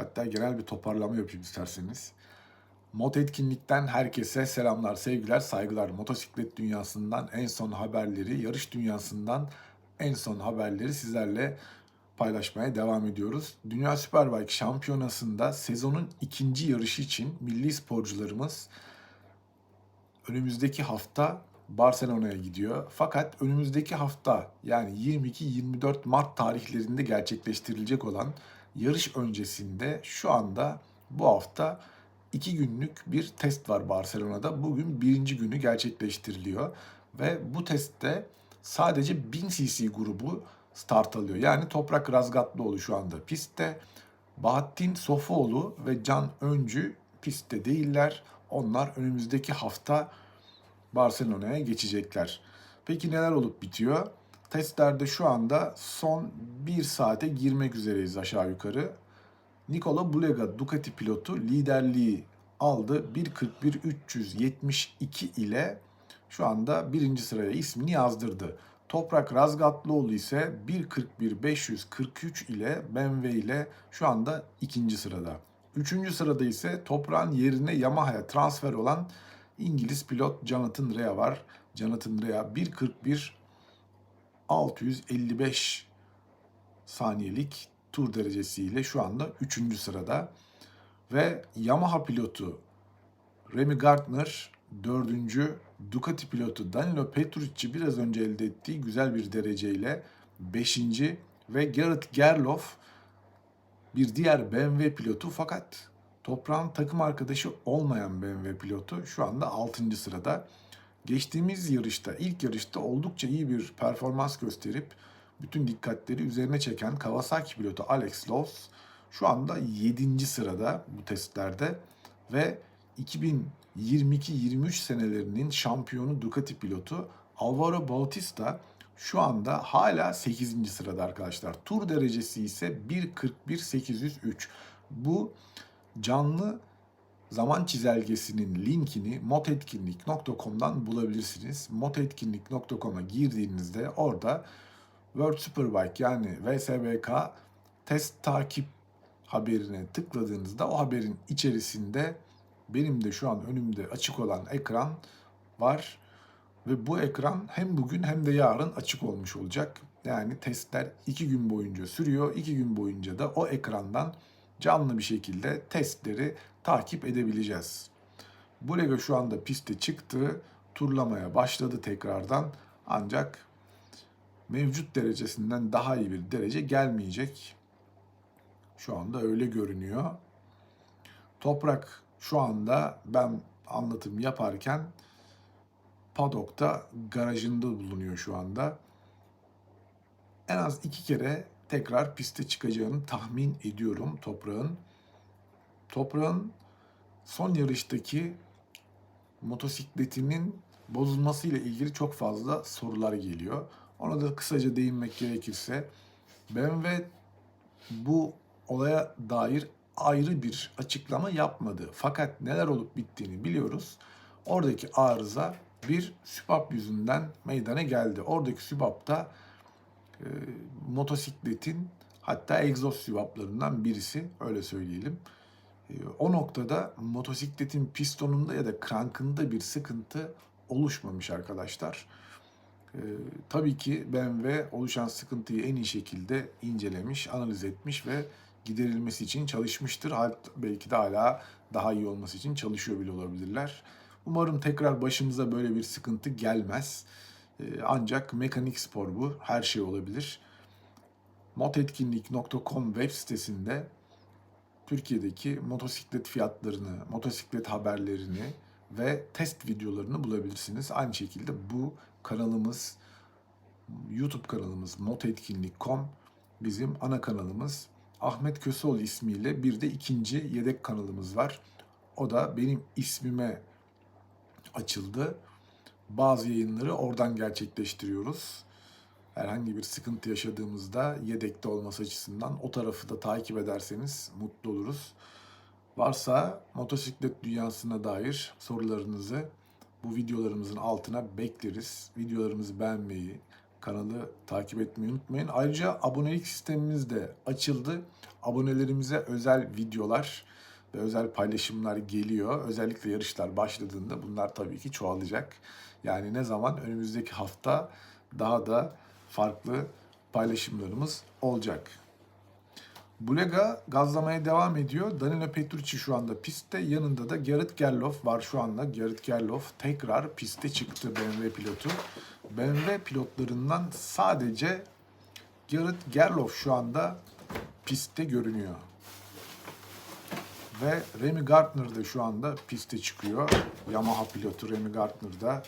Hatta genel bir toparlama yapayım isterseniz. Mot etkinlikten herkese selamlar, sevgiler, saygılar. Motosiklet dünyasından en son haberleri, yarış dünyasından en son haberleri sizlerle paylaşmaya devam ediyoruz. Dünya Superbike Şampiyonası'nda sezonun ikinci yarışı için milli sporcularımız önümüzdeki hafta Barcelona'ya gidiyor. Fakat önümüzdeki hafta yani 22-24 Mart tarihlerinde gerçekleştirilecek olan yarış öncesinde şu anda bu hafta iki günlük bir test var Barcelona'da. Bugün birinci günü gerçekleştiriliyor. Ve bu testte sadece 1000 cc grubu start alıyor. Yani Toprak Razgatlıoğlu şu anda pistte. Bahattin Sofuoğlu ve Can Öncü pistte değiller. Onlar önümüzdeki hafta Barcelona'ya geçecekler. Peki neler olup bitiyor? Testlerde şu anda son 1 saate girmek üzereyiz aşağı yukarı. Nicola Bulega Ducati pilotu liderliği aldı. 1.41.372 ile şu anda birinci sıraya ismini yazdırdı. Toprak Razgatlıoğlu ise 1.41.543 ile BMW ile şu anda ikinci sırada. Üçüncü sırada ise toprağın yerine Yamaha'ya transfer olan İngiliz pilot Jonathan Rea var. Jonathan Rea 1.41 655 saniyelik tur derecesiyle şu anda 3. sırada. Ve Yamaha pilotu Remy Gardner 4. Ducati pilotu Danilo Petrucci biraz önce elde ettiği güzel bir dereceyle 5. ve Gerrit Gerloff bir diğer BMW pilotu fakat toprağın takım arkadaşı olmayan BMW pilotu şu anda 6. sırada. Geçtiğimiz yarışta, ilk yarışta oldukça iyi bir performans gösterip bütün dikkatleri üzerine çeken Kawasaki pilotu Alex Lowe's şu anda 7. sırada bu testlerde ve 2022-23 senelerinin şampiyonu Ducati pilotu Alvaro Bautista şu anda hala 8. sırada arkadaşlar. Tur derecesi ise 1.41.803. Bu canlı zaman çizelgesinin linkini motetkinlik.com'dan bulabilirsiniz. motetkinlik.com'a girdiğinizde orada World Superbike yani VSBK test takip haberine tıkladığınızda o haberin içerisinde benim de şu an önümde açık olan ekran var. Ve bu ekran hem bugün hem de yarın açık olmuş olacak. Yani testler iki gün boyunca sürüyor. İki gün boyunca da o ekrandan canlı bir şekilde testleri takip edebileceğiz. Bu Lego şu anda piste çıktı. Turlamaya başladı tekrardan. Ancak mevcut derecesinden daha iyi bir derece gelmeyecek. Şu anda öyle görünüyor. Toprak şu anda ben anlatım yaparken padokta garajında bulunuyor şu anda. En az iki kere tekrar piste çıkacağını tahmin ediyorum Toprağın. Toprağın son yarıştaki motosikletinin bozulmasıyla ilgili çok fazla sorular geliyor. Ona da kısaca değinmek gerekirse BMW bu olaya dair ayrı bir açıklama yapmadı. Fakat neler olup bittiğini biliyoruz. Oradaki arıza bir sübap yüzünden meydana geldi. Oradaki sübapta e, motosikletin hatta egzoz sübaplarından birisi öyle söyleyelim. E, o noktada motosikletin pistonunda ya da krankında bir sıkıntı oluşmamış arkadaşlar. E, tabii ki BMW oluşan sıkıntıyı en iyi şekilde incelemiş, analiz etmiş ve giderilmesi için çalışmıştır. Belki de hala daha iyi olması için çalışıyor bile olabilirler. Umarım tekrar başımıza böyle bir sıkıntı gelmez. Ee, Ancak mekanik spor bu. Her şey olabilir. motetkinlik.com web sitesinde Türkiye'deki motosiklet fiyatlarını, motosiklet haberlerini ve test videolarını bulabilirsiniz. Aynı şekilde bu kanalımız, YouTube kanalımız motetkinlik.com bizim ana kanalımız. Ahmet Köseoğlu ismiyle bir de ikinci yedek kanalımız var. O da benim ismime açıldı. Bazı yayınları oradan gerçekleştiriyoruz. Herhangi bir sıkıntı yaşadığımızda yedekte olması açısından o tarafı da takip ederseniz mutlu oluruz. Varsa motosiklet dünyasına dair sorularınızı bu videolarımızın altına bekleriz. Videolarımızı beğenmeyi, kanalı takip etmeyi unutmayın. Ayrıca abonelik sistemimiz de açıldı. Abonelerimize özel videolar ve özel paylaşımlar geliyor. Özellikle yarışlar başladığında bunlar tabii ki çoğalacak. Yani ne zaman önümüzdeki hafta daha da farklı paylaşımlarımız olacak. Bulega gazlamaya devam ediyor. Danilo Petrucci şu anda pistte. Yanında da Gerrit Gerloff var şu anda. Gerrit Gerloff tekrar piste çıktı BMW pilotu. BMW pilotlarından sadece Gerrit Gerloff şu anda pistte görünüyor. Ve Remy Gardner da şu anda piste çıkıyor. Yamaha pilotu Remy Gardner da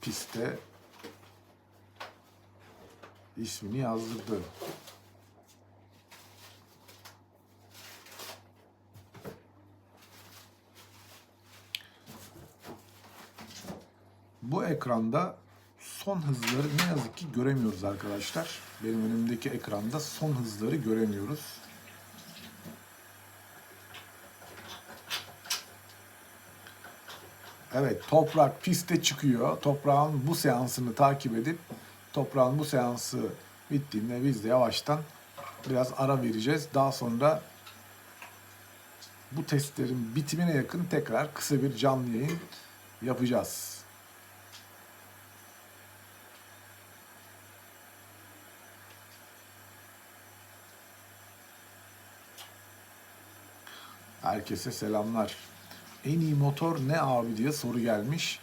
pistte ismini yazdırdı. Bu ekranda son hızları ne yazık ki göremiyoruz arkadaşlar. Benim önümdeki ekranda son hızları göremiyoruz. Evet, Toprak piste çıkıyor. Toprağın bu seansını takip edip Toprağın bu seansı bittiğinde biz de yavaştan biraz ara vereceğiz. Daha sonra bu testlerin bitimine yakın tekrar kısa bir canlı yayın yapacağız. Herkese selamlar. En iyi motor ne abi diye soru gelmiş.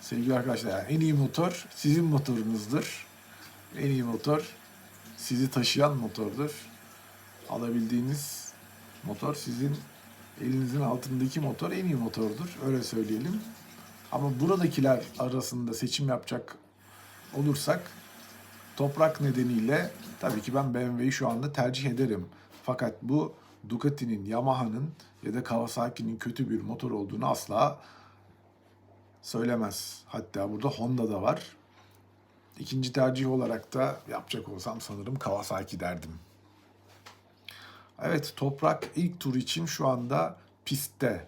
Sevgili arkadaşlar en iyi motor sizin motorunuzdur. En iyi motor sizi taşıyan motordur. Alabildiğiniz motor sizin elinizin altındaki motor en iyi motordur. Öyle söyleyelim. Ama buradakiler arasında seçim yapacak olursak toprak nedeniyle tabii ki ben BMW'yi şu anda tercih ederim. Fakat bu Ducati'nin, Yamaha'nın ya da Kawasaki'nin kötü bir motor olduğunu asla söylemez. Hatta burada Honda da var. İkinci tercih olarak da yapacak olsam sanırım Kawasaki derdim. Evet Toprak ilk tur için şu anda pistte.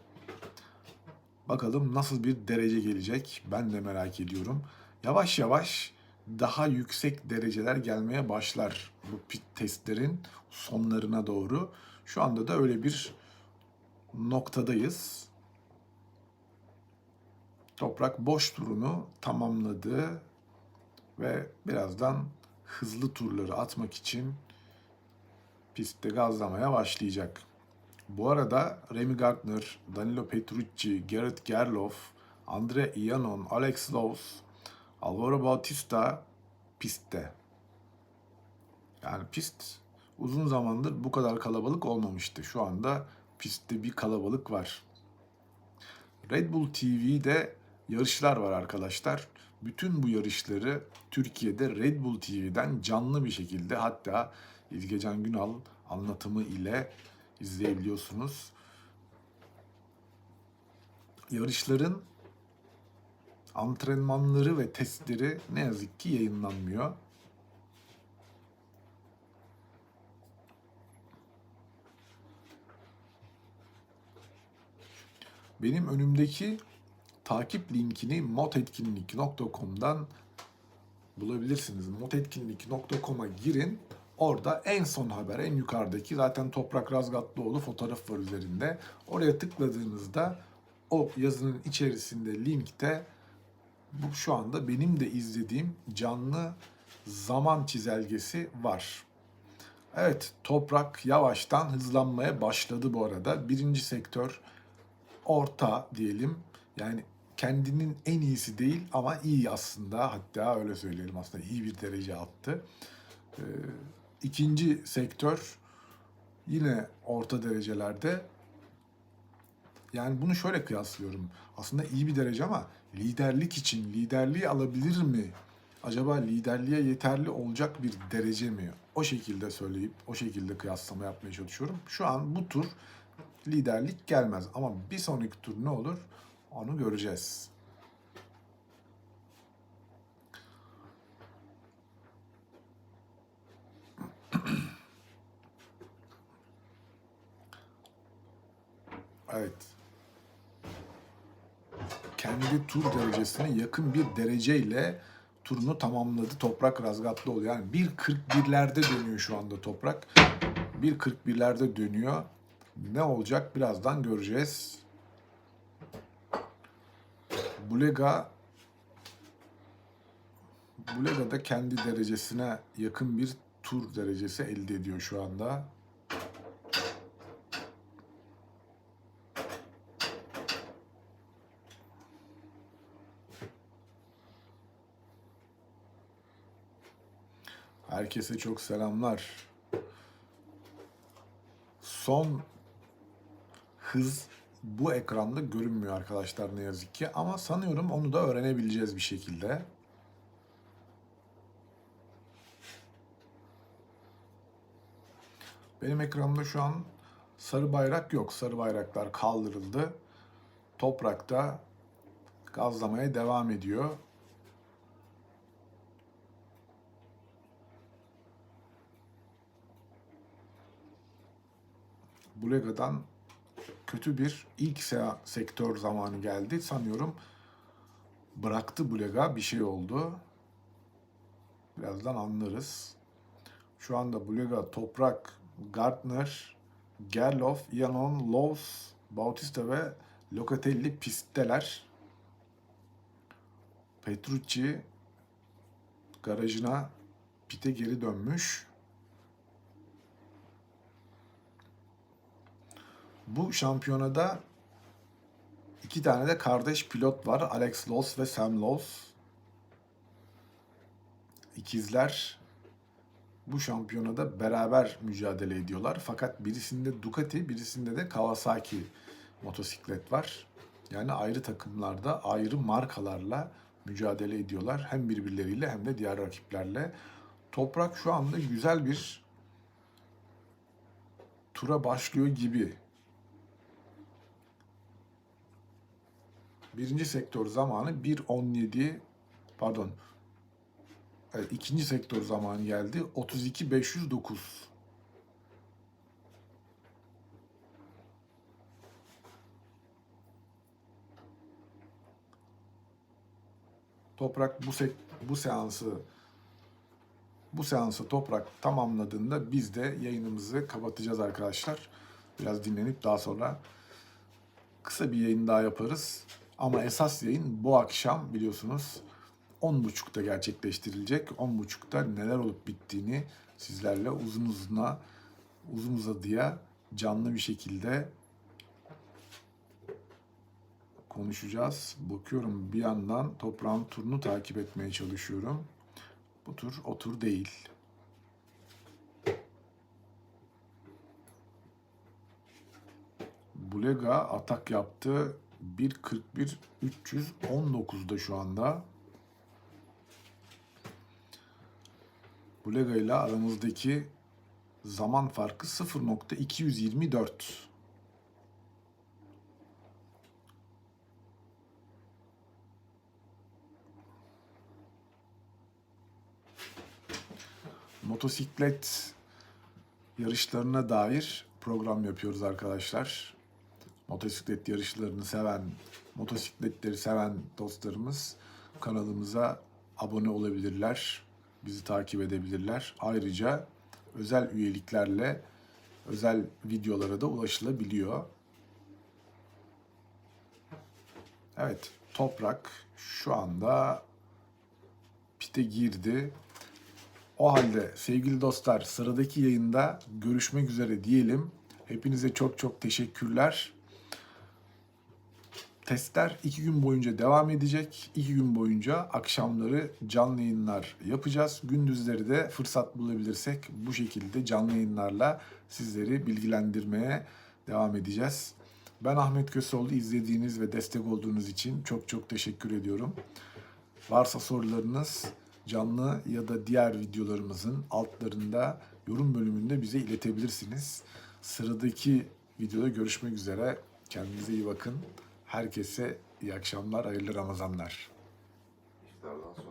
Bakalım nasıl bir derece gelecek ben de merak ediyorum. Yavaş yavaş daha yüksek dereceler gelmeye başlar bu pit testlerin sonlarına doğru. Şu anda da öyle bir noktadayız. Toprak boş turunu tamamladı ve birazdan hızlı turları atmak için pistte gazlamaya başlayacak. Bu arada Remy Gardner, Danilo Petrucci, Gerrit Gerloff, Andre Iannon, Alex Lowe's, Alvaro Bautista pistte. Yani pist uzun zamandır bu kadar kalabalık olmamıştı. Şu anda pistte bir kalabalık var. Red Bull TV'de yarışlar var arkadaşlar. Bütün bu yarışları Türkiye'de Red Bull TV'den canlı bir şekilde hatta İlgecan Günal anlatımı ile izleyebiliyorsunuz. Yarışların antrenmanları ve testleri ne yazık ki yayınlanmıyor. Benim önümdeki takip linkini motetkinlik.com'dan bulabilirsiniz. motetkinlik.com'a girin. Orada en son haber, en yukarıdaki zaten Toprak Razgatlıoğlu fotoğraf var üzerinde. Oraya tıkladığınızda o yazının içerisinde linkte bu şu anda benim de izlediğim canlı zaman çizelgesi var. Evet, toprak yavaştan hızlanmaya başladı bu arada. Birinci sektör orta diyelim. Yani kendinin en iyisi değil ama iyi aslında. Hatta öyle söyleyelim aslında iyi bir derece attı. Ee, ikinci sektör yine orta derecelerde. Yani bunu şöyle kıyaslıyorum. Aslında iyi bir derece ama liderlik için liderliği alabilir mi? Acaba liderliğe yeterli olacak bir derece mi? O şekilde söyleyip o şekilde kıyaslama yapmaya çalışıyorum. Şu an bu tur liderlik gelmez ama bir sonraki tur ne olur? Onu göreceğiz. Evet. Kendi tur derecesine yakın bir dereceyle turunu tamamladı. Toprak Razgatlıoğlu. Yani 1.41'lerde dönüyor şu anda Toprak. 1.41'lerde dönüyor. Ne olacak birazdan göreceğiz. Bulega Bulega da kendi derecesine yakın bir tur derecesi elde ediyor şu anda. Herkese çok selamlar. Son hız bu ekranda görünmüyor arkadaşlar ne yazık ki ama sanıyorum onu da öğrenebileceğiz bir şekilde. Benim ekranımda şu an sarı bayrak yok. Sarı bayraklar kaldırıldı. Toprakta gazlamaya devam ediyor. Bulega'dan kötü bir ilk se- sektör zamanı geldi. Sanıyorum bıraktı Bulega bir şey oldu. Birazdan anlarız. Şu anda Bulega, Toprak, Gardner, Gerlof, Ianon, Lowe's, Bautista ve Locatelli pistteler. Petrucci garajına pite geri dönmüş. Bu şampiyonada iki tane de kardeş pilot var. Alex Loss ve Sam Loss. İkizler bu şampiyonada beraber mücadele ediyorlar. Fakat birisinde Ducati, birisinde de Kawasaki motosiklet var. Yani ayrı takımlarda, ayrı markalarla mücadele ediyorlar. Hem birbirleriyle hem de diğer rakiplerle. Toprak şu anda güzel bir tura başlıyor gibi. Birinci sektör zamanı 1.17 pardon Evet, ikinci sektör zamanı geldi. 32.509. Toprak bu se bu seansı bu seansı Toprak tamamladığında biz de yayınımızı kapatacağız arkadaşlar. Biraz dinlenip daha sonra kısa bir yayın daha yaparız. Ama esas yayın bu akşam biliyorsunuz 10.30'da gerçekleştirilecek. 10.30'da neler olup bittiğini sizlerle uzun uzuna uzun uzadıya canlı bir şekilde konuşacağız. Bakıyorum bir yandan toprağın turunu takip etmeye çalışıyorum. Bu tur o tur değil. Bulega atak yaptı. 1.41 319'da şu anda. Bulega ile aramızdaki zaman farkı 0.224. Motosiklet yarışlarına dair program yapıyoruz arkadaşlar. Motosiklet yarışlarını seven, motosikletleri seven dostlarımız kanalımıza abone olabilirler bizi takip edebilirler. Ayrıca özel üyeliklerle özel videolara da ulaşılabiliyor. Evet, Toprak şu anda pite girdi. O halde sevgili dostlar sıradaki yayında görüşmek üzere diyelim. Hepinize çok çok teşekkürler. Testler iki gün boyunca devam edecek. İki gün boyunca akşamları canlı yayınlar yapacağız. Gündüzleri de fırsat bulabilirsek bu şekilde canlı yayınlarla sizleri bilgilendirmeye devam edeceğiz. Ben Ahmet Köseoğlu. izlediğiniz ve destek olduğunuz için çok çok teşekkür ediyorum. Varsa sorularınız canlı ya da diğer videolarımızın altlarında yorum bölümünde bize iletebilirsiniz. Sıradaki videoda görüşmek üzere. Kendinize iyi bakın. Herkese iyi akşamlar, hayırlı Ramazanlar. İşlerden